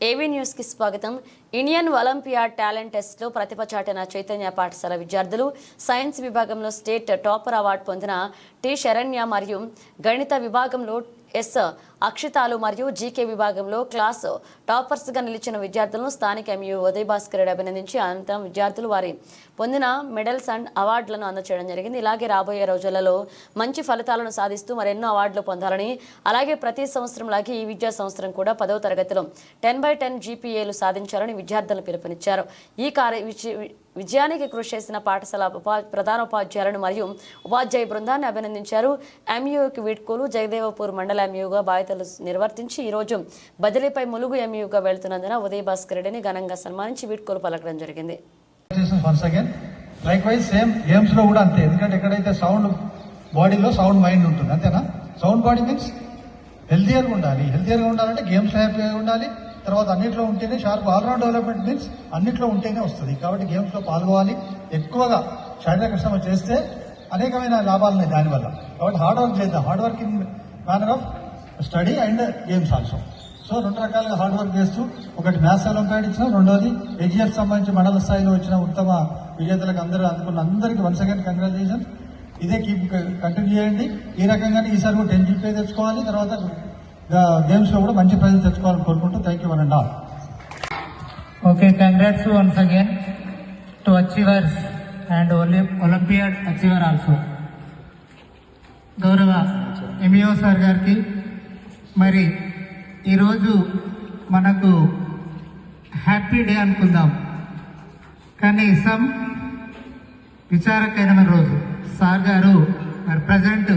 ఏవీ న్యూస్కి స్వాగతం. ఇండియన్ ఒలింపియాడ్ టాలెంట్ టెస్ట్లో ప్రతిభ చాటిన చైతన్య పాఠశాల విద్యార్థులు సైన్స్ విభాగంలో స్టేట్ టాపర్ అవార్డు పొందిన టి శరణ్య మరియు గణిత విభాగంలో ఎస్ అక్షితాలు మరియు జీకే విభాగంలో క్లాస్ టాపర్స్గా నిలిచిన విద్యార్థులను స్థానిక ఎంయూ ఉదయ్ భాస్కర్ రెడ్డి అభినందించి అనంతరం విద్యార్థులు వారి పొందిన మెడల్స్ అండ్ అవార్డులను అందచేయడం జరిగింది. ఇలాగే రాబోయే రోజులలో మంచి ఫలితాలను సాధిస్తూ మరెన్నో అవార్డులు పొందాలని అలాగే ప్రతి సంవత్సరం లాగే ఈ విద్యా సంవత్సరం కూడా పదవ తరగతిలో టెన్ బై టెన్ జీపీఏలు సాధించాలని విద్యార్థులు పిలుపునిచ్చారు. ఈ కార్య విజయానికి కృషి చేసిన పాఠశాల ఉపా ప్రధానోపాధ్యాయులను మరియు ఉపాధ్యాయ బృందాన్ని అభినందించారు. ఎంయూకి వీడ్కోలు జగదేవపూర్ మండల ఎంయూగా బాధ్యతలు నిర్వర్తించి ఈరోజు బదిలీపై ములుగు ఎంయూగా వెళ్తున్నందున ఉదయ్ భాస్కర్ రెడ్డిని ఘనంగా సన్మానించి వీడ్కోలు పలకడం జరిగింది. లైక్ వైజ్ సేమ్ గేమ్స్లో కూడా అంతే. ఎందుకంటే ఎక్కడైతే సౌండ్ బాడీలో సౌండ్ మైండ్ ఉంటుంది అంతేనా? సౌండ్ బాడీ మీన్స్ హెల్తీయర్గా ఉండాలి. హెల్తీయర్గా ఉండాలంటే గేమ్స్ హ్యాపీగా ఉండాలి. తర్వాత అన్నింటిలో ఉంటేనే షార్ప్ ఆల్రౌండ్ డెవలప్మెంట్ మీన్స్ అన్నింటిలో ఉంటేనే వస్తుంది. కాబట్టి గేమ్స్లో పాల్గొవాలి. ఎక్కువగా శారీరక శ్రమ చేస్తే అనేకమైన లాభాలు ఉన్నాయి దానివల్ల కాబట్టి హార్డ్ వర్క్ చేద్దాం. Hard work in manner of study and games also so రెండు రకాలుగా హార్డ్ వర్క్ చేస్తూ ఒకటి మ్యాథ్స్ ఒలింపియాడ్ ఇచ్చిన. రెండోది ఏజీఎఫ్ సంబంధించి మండల స్థాయిలో వచ్చిన ఉత్తమ విజేతలకు అందరూ అందుకున్న అందరికీ వన్స్ అగైన్ కంగ్రాచులేషన్స్ ఇదే కీప్ కంటిన్యూ చేయండి. ఈ రకంగానే ఈసారి కూడా టెన్ జీపీ తెచ్చుకోవాలి. తర్వాత గేమ్స్లో కూడా మంచి ప్రైజ్ తెచ్చుకోవాలని కోరుకుంటూ thank you one and all okay congrats once again to achievers and Olymp- Olympiad achiever also. గౌరవ ఎంఈఓ సార్ గారికి మరి ఈరోజు మనకు హ్యాపీ డే అనుకుందాం. కానీ సమ్ విచారకరమైన రోజు. సార్ గారు మరి ప్రజెంట్